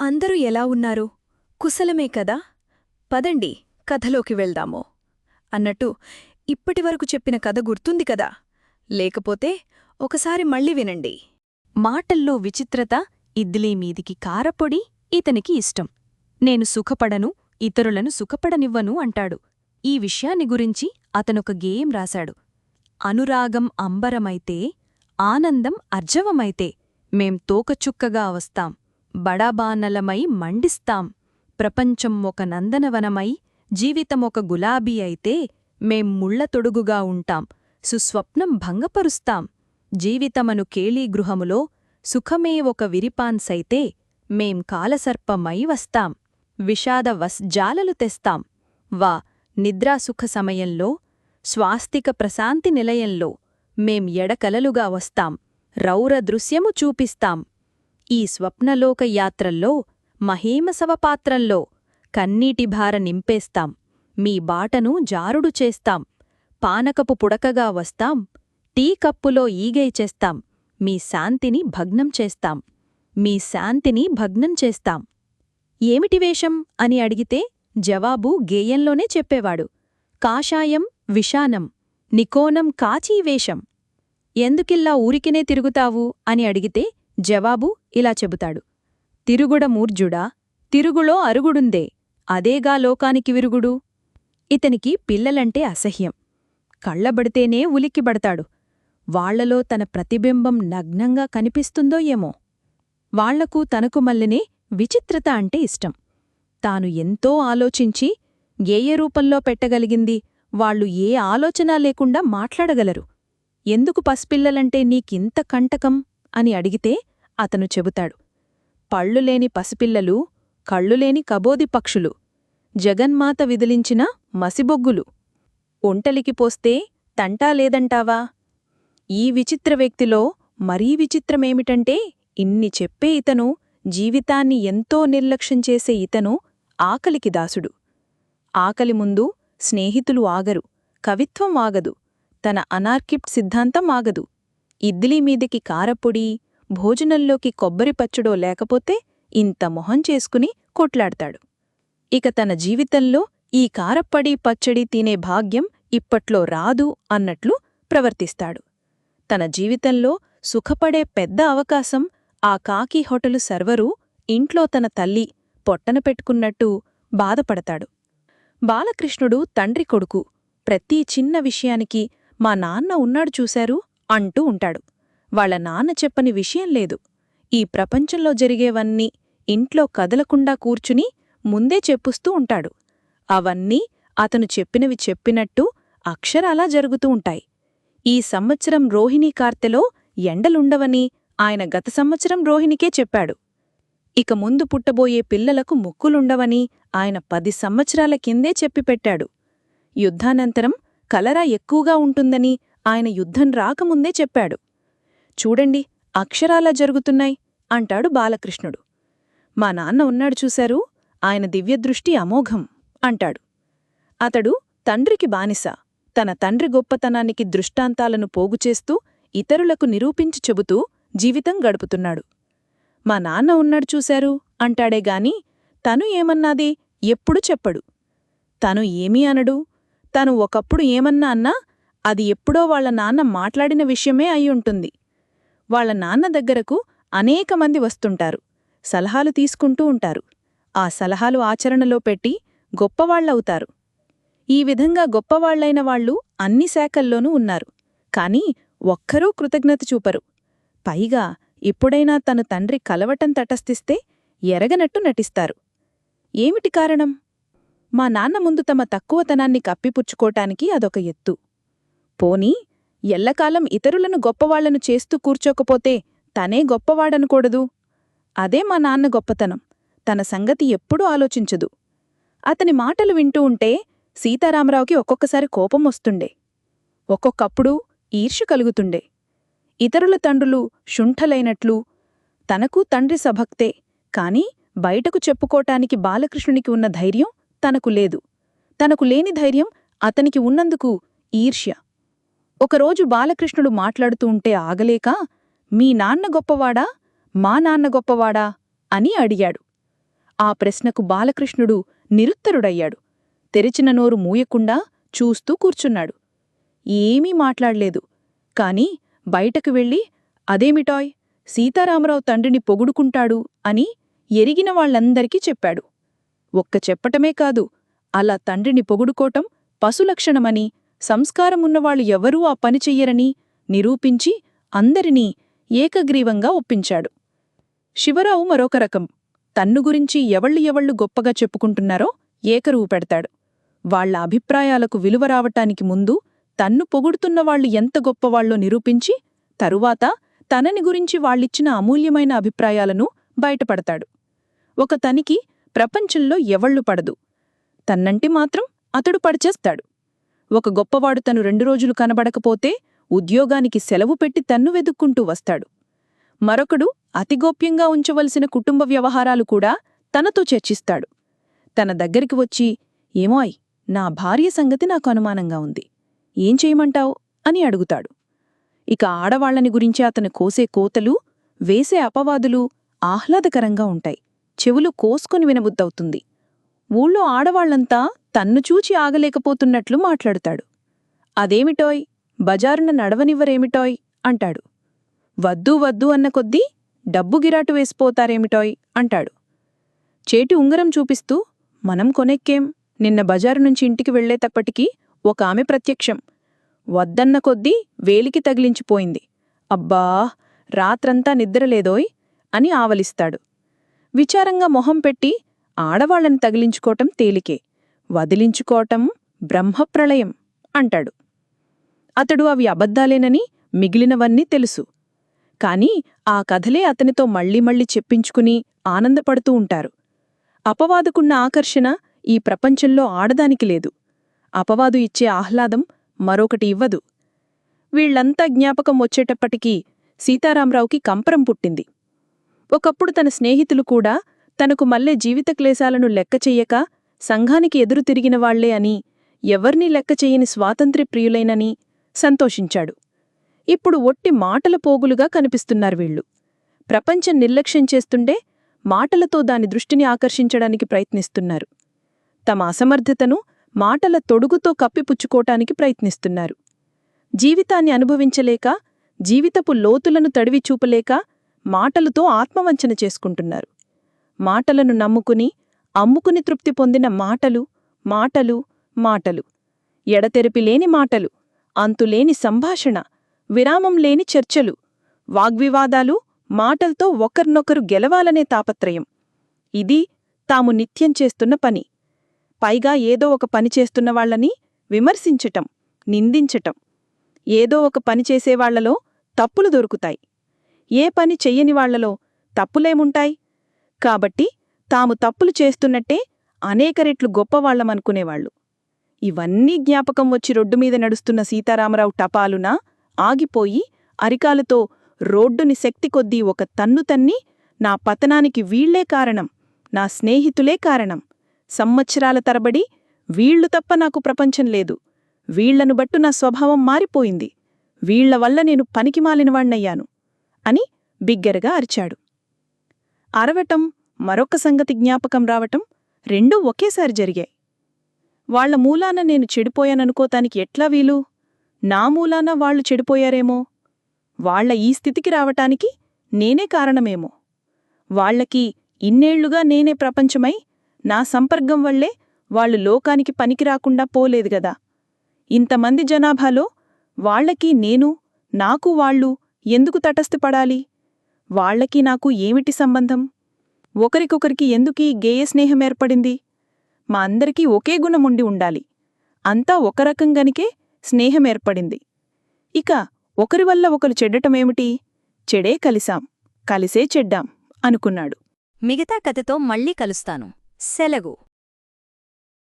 అందరూ ఎలా ఉన్నారు? కుశలమే కదా? పదండి కథలోకి వెళ్దాము. అన్నట్టు ఇప్పటివరకు చెప్పిన కథ గుర్తుంది కదా? లేకపోతే ఒకసారి మళ్ళీ వినండి. మాటల్లో విచిత్రత ఇడ్లీ మీదికి కారపొడి ఇతనికి ఇష్టం. నేను సుఖపడను ఇతరులను సుఖపడనివ్వను అంటాడు. ఈ విషయాన్ని గురించి అతనొక గేయం రాశాడు. అనురాగం అంబరమైతే ఆనందం అర్జవమైతే మేం తోకచుక్కగా వస్తాం. బడాబానలమై మండిస్తాం. ప్రపంచం ఒక నందనవనమై జీవితమొక గులాబీ అయితే మేం ముళ్ళతొడుగుగా ఉంటాం. సుస్వప్నం భంగపరుస్తాం. జీవితమను కేళీగృహములో సుఖమే ఒక విరిపాన్సైతే మేం కాలసర్పమై వస్తాం. విషాద వస్జాలలు తెస్తాం. వా నిద్రాసుఖ సమయంలో స్వాస్తిక ప్రశాంతి నిలయంలో మేం ఎడకలలుగా వస్తాం. రౌర దృశ్యము చూపిస్తాం. ఈ స్వప్నలోక యాత్రల్లో మహేమసవపాత్రంలో కన్నీటిభార నింపేస్తాం. మీ బాటను జారుడు చేస్తాం. పానకపు పుడకగా వస్తాం. టీ కప్పులో ఈగై చేస్తాం. మీ శాంతిని భగ్నం చేస్తాం. మీ శాంతిని భగ్నం చేస్తాం. ఏమిటి వేషం? అని అడిగితే జవాబు గేయంలోనే చెప్పేవాడు. కాషాయం విషానం. నికోనం కాచీవేషం ఎందుకిల్లా ఊరికినే తిరుగుతావు? అని అడిగితే జవాబు ఇలా చెబుతాడు. తిరుగుడ మూర్జుడా తిరుగులో అరుగుడుందే అదేగా లోకానికి విరుగుడు? ఇతనికి పిల్లలంటే అసహ్యం. కళ్ళబడితేనే ఉలిక్కిబడతాడు వాళ్ళలో తన ప్రతిబింబం నగ్నంగా కనిపిస్తుందో ఏమో. వాళ్ళకు తనకు మల్లెనే విచిత్రత అంటే ఇష్టం. తాను ఎంతో ఆలోచించి గేయ రూపంలో పెట్టగలిగింది వాళ్ళు ఏ ఆలోచన లేకుండా మాట్లాడగలరు. ఎందుకు పసిపిల్లలంటే నీకింత కంటకం? అని అడిగితే అతను చెబుతాడు. పళ్ళులేని పసిపిల్లలు కళ్ళులేని కబోది పక్షులు జగన్మాత విదిలించిన మసిబొగ్గులు. ఒంటలికి పోస్తే తంటా లేదంటావా? ఈ విచిత్ర వ్యక్తిలో మరీ విచిత్రమేమిటంటే ఇన్ని చెప్పే ఇతను జీవితాన్ని ఎంతో నిర్లక్ష్యం చేసే ఇతను ఆకలికి దాసుడు. ఆకలి ముందు స్నేహితులు ఆగరు కవిత్వం ఆగదు తన అనార్కిప్ట్ సిద్ధాంతం ఆగదు. ఇడ్లీ మీదికి కారపొడి భోజనంలోకి కొబ్బరి పచ్చడో లేకపోతే ఇంత మొహం చేసుకుని కొట్లాడతాడు. ఇక తన జీవితంలో ఈ కారప్పడి పచ్చడి తినే భాగ్యం ఇప్పట్లో రాదు అన్నట్లు ప్రవర్తిస్తాడు. తన జీవితంలో సుఖపడే పెద్ద అవకాశం ఆ కాకి హోటలు సర్వరు ఇంట్లో తన తల్లి పొట్టన పెట్టుకున్నట్టు బాధపడతాడు. బాలకృష్ణుడు తండ్రి కొడుకు. ప్రతి చిన్న విషయానికి మా నాన్న ఉన్నాడు చూశారు? అంటూ ఉంటాడు. వాళ్ళ నాన్న చెప్పని విషయం లేదు. ఈ ప్రపంచంలో జరిగేవన్నీ ఇంట్లో కదలకుండా కూర్చుని ముందే చెప్పుస్తూ ఉంటాడు. అవన్నీ అతను చెప్పినవి చెప్పినట్టు అక్షరాలా జరుగుతూ ఉంటాయి. ఈ సంవత్సరం రోహిణీ కార్తెలో ఎండలుండవని ఆయన గత సంవత్సరం రోహిణికే చెప్పాడు. ఇక ముందు పుట్టబోయే పిల్లలకు ముక్కులుండవని ఆయన పది సంవత్సరాల కిందే చెప్పిపెట్టాడు యుద్ధానంతరం కలరా ఎక్కువగా ఉంటుందని ఆయన యుద్ధం రాకముందే చెప్పాడు. చూడండి అక్షరాలా జరుగుతున్నాయి అంటాడు బాలకృష్ణుడు. మా నాన్న ఉన్నాడు చూశారు ఆయన దివ్యదృష్టి అమోఘం అంటాడు. అతడు తండ్రికి బానిస తన తండ్రి గొప్పతనానికి దృష్టాంతాలను పోగుచేస్తూ ఇతరులకు నిరూపించి చెబుతూ జీవితం గడుపుతున్నాడు. మా నాన్న ఉన్నాడు చూశారు అంటాడేగాని తను ఏమన్నాది ఎప్పుడు చెప్పడు. తను ఏమీ అనడు. తను ఒకప్పుడు ఏమన్నా అన్నా అది ఎప్పుడో వాళ్ళ నాన్న మాట్లాడిన విషయమే అయ్యుంటుంది వాళ్ళ నాన్న దగ్గరకు అనేకమంది వస్తుంటారు. సలహాలు తీసుకుంటూ ఉంటారు. ఆ సలహాలు ఆచరణలో పెట్టి గొప్పవాళ్ళవుతారు ఈ విధంగా గొప్పవాళ్ళైన వాళ్ళు అన్ని శాఖల్లోనూ ఉన్నారు. కాని ఒక్కరూ కృతజ్ఞత చూపరు. పైగా ఎప్పుడైనా తన తండ్రి కలవటం తటస్థిస్తే ఎరగనట్టు నటిస్తారు. ఏమిటి కారణం? మా నాన్న ముందు తమ తక్కువతనాన్ని కప్పిపుచ్చుకోటానికి అదొక ఎత్తు. పోనీ ఎల్లకాలం ఇతరులను గొప్పవాళ్ళను చేస్తూ కూర్చోకపోతే తనే గొప్పవాడనకూడదు? అదే మా నాన్న గొప్పతనం. తన సంగతి ఎప్పుడూ ఆలోచించదు. అతని మాటలు వింటూ ఉంటే సీతారామరావుకి ఒక్కొక్కసారి కోపం వస్తుండే. ఒక్కొక్కప్పుడు ఈర్ష్య కలుగుతుండే. ఇతరుల తండ్రులు శుంఠలైనట్లు తనకు తండ్రి సభక్తే కాని బయటకు చెప్పుకోటానికి బాలకృష్ణునికి ఉన్న ధైర్యం తనకు లేదు. తనకు లేని ధైర్యం అతనికి ఉన్నందుకు ఈర్ష్య. ఒకరోజు బాలకృష్ణుడు మాట్లాడుతూ ఉంటే ఆగలేక మీ నాన్న గొప్పవాడా? మా నాన్న గొప్పవాడా? అని అడిగాడు. ఆ ప్రశ్నకు బాలకృష్ణుడు నిరుత్తరుడయ్యాడు. తెరిచిన నోరు మూయకుండా చూస్తూ కూర్చున్నాడు. ఏమీ మాట్లాడలేదు. కాని బయటకు వెళ్ళి అదేమిటాయ్? సీతారామరావు తండ్రిని పొగుడుకుంటాడు అని ఎరిగిన వాళ్ళందరికీ చెప్పాడు. ఒక్క చెప్పటమే కాదు అలా తండ్రిని పొగుడుకోటం పశులక్షణమని సంస్కారమున్నవాళ్ళు ఎవరూ ఆ పని చెయ్యరని నిరూపించి అందరినీ ఏకగ్రీవంగా ఒప్పించాడు. శివరావు మరొక రకం. తన్ను గురించి ఎవళ్ళు ఎవళ్ళు గొప్పగా చెప్పుకుంటున్నారో ఏకరువు పెడతాడు. వాళ్ళ అభిప్రాయాలకు విలువ రావటానికి ముందు తన్ను పొగుడుతున్నవాళ్ళు ఎంత గొప్పవాళ్ళో నిరూపించి తరువాత తనని గురించి వాళ్ళిచ్చిన అమూల్యమైన అభిప్రాయాలను బయటపడతాడు. ఒక తనికి ప్రపంచంలో ఎవళ్ళు పడదు. తన్నంటి మాత్రం అతడు పడిచేస్తాడు. ఒక గొప్పవాడు తను రెండు రోజులు కనబడకపోతే ఉద్యోగానికి సెలవు పెట్టి తన్ను వెదుక్కుంటూ వస్తాడు. మరొకడు అతిగోప్యంగా ఉంచవలసిన కుటుంబ వ్యవహారాలు కూడా తనతో చర్చిస్తాడు. తన దగ్గరికి వచ్చి ఏమోయ్ నా భార్య సంగతి నాకు అనుమానంగా ఉంది. ఏం చేయమంటావు? అని అడుగుతాడు. ఇక ఆడవాళ్ళని గురించి అతను కోసే కోతలు వేసే అపవాదులు ఆహ్లాదకరంగా ఉంటాయి. చెవులు కోసుకొని వినబుద్దవుతుంది ఊళ్ళో ఆడవాళ్ళంతా తన్ను చూచి ఆగలేకపోతున్నట్లు మాట్లాడుతాడు. అదేమిటోయ్? బజారున నడవనివ్వరేమిటోయ్? అంటాడు. వద్దు వద్దు అన్న కొద్దీ డబ్బు గిరాటు వేసిపోతారేమిటోయ్? అంటాడు. చేటి ఉంగరం చూపిస్తూ మనం కొనెక్కేం? నిన్న బజారు నుంచి ఇంటికి వెళ్ళేటప్పటికీ ఒక ఆమె ప్రత్యక్షం. వద్దన్న కొద్దీ వేలికి తగిలించిపోయింది. అబ్బా రాత్రంతా నిద్రలేదోయ్? అని ఆవలిస్తాడు. విచారంగా మొహం పెట్టి ఆడవాళ్ళను తగిలించుకోవటం తేలికే. వదిలించుకోవటం బ్రహ్మప్రళయం అంటాడు. అతడు అవి అబద్ధాలేనని మిగిలినవన్నీ తెలుసు. కాని ఆ కథలే అతనితో మళ్ళీ మళ్ళీ చెప్పించుకుని ఆనందపడుతూ ఉంటారు. అపవాదుకున్న ఆకర్షణ ఈ ప్రపంచంలో ఆడదానికి లేదు. అపవాదు ఇచ్చే ఆహ్లాదం మరొకటి ఇవ్వదు. వీళ్ళంతా జ్ఞాపకం వచ్చేటప్పటికీ సీతారాంరావుకి కంపరం పుట్టింది. ఒకప్పుడు తన స్నేహితులు కూడా తనకు మల్లె జీవిత క్లేశాలను లెక్కచెయ్యక సంఘానికి ఎదురు తిరిగిన వాళ్ళే అని ఎవర్నీ లెక్క స్వాతంత్ర్య ప్రియులైనని సంతోషించాడు. ఇప్పుడు ఒట్టి మాటల పోగులుగా కనిపిస్తున్నారు వీళ్ళు. ప్రపంచం నిర్లక్ష్యం చేస్తుండే మాటలతో దాని దృష్టిని ఆకర్షించడానికి ప్రయత్నిస్తున్నారు. తమ అసమర్థతను మాటల తొడుగుతో కప్పిపుచ్చుకోటానికి ప్రయత్నిస్తున్నారు. జీవితాన్ని అనుభవించలేక జీవితపు లోతులను తడివి చూపలేక మాటలతో ఆత్మవంచన చేసుకుంటున్నారు. మాటలను నమ్ముకుని అమ్ముకుని తృప్తి పొందిన మాటలు మాటలు మాటలు. ఎడతెరిపి లేని మాటలు అంతులేని సంభాషణ విరామం లేని చర్చలు వాగ్వివాదాలు మాటల్తో ఒకర్నొకరు గెలవాలనే తాపత్రయం. ఇది తాము నిత్యం చేస్తున్న పని. పైగా ఏదో ఒక పని విమర్శించటం నిందించటం. ఏదో ఒక పని చేసేవాళ్ళలో తప్పులు దొరుకుతాయి. ఏ పని చెయ్యని వాళ్ళలో తప్పులేముంటాయి? కాబట్టి తాము తప్పులు చేస్తున్నట్టే అనేక రెట్లు గొప్పవాళ్ళమనుకునేవాళ్ళు ఇవన్నీ జ్ఞాపకం వచ్చి రోడ్డుమీద నడుస్తున్న సీతారామరావు టపాలున ఆగిపోయి అరికాలతో రోడ్డుని శక్తి కొద్దీ ఒక తన్ను తన్ని నా పతనానికి వీళ్ళే కారణం నా స్నేహితులే కారణం. సంవత్సరాల తరబడి వీళ్ళు తప్ప నాకు ప్రపంచం లేదు. వీళ్ళను బట్టు నా స్వభావం మారిపోయింది. వీళ్ళ వల్ల నేను పనికిమాలినవాణ్ణయ్యాను అని బిగ్గరగా అరిచాడు. అరవటం మరొక సంగతి జ్ఞాపకం రావటం రెండూ ఒకేసారి జరిగాయి. వాళ్ళ మూలాన నేను చెడిపోయాననుకోతానికి ఎట్లా వీలు? నా మూలాన వాళ్ళు చెడిపోయారేమో? వాళ్ళ ఈ స్థితికి రావటానికి నేనే కారణమేమో? వాళ్ళకి ఇన్నేళ్ళుగా నేనే ప్రపంచమై నా సంపర్గం వల్లే వాళ్ళు లోకానికి పనికిరాకుండా పోలేదు గదా. ఇంతమంది జనాభాలో వాళ్ళకి నేను నాకు వాళ్ళు ఎందుకు తటస్థపడాలి వాళ్ళకి నాకు ఏమిటి సంబంధం? ఒకరికొకరికి ఎందుకీ గేయ స్నేహం ఏర్పడింది? మా అందరికీ ఒకే గుణముండి ఉండాలి. అంతా ఒక స్నేహమేర్పడింది స్నేహం ఏర్పడింది. ఇక ఒకరి వల్ల ఒకరు చెడ్డటమేమిటి చెడే కలిసాం కలిసే చెడ్డాం అనుకున్నాడు. మిగతా కథతో మళ్ళీ కలుస్తాను. సెలగు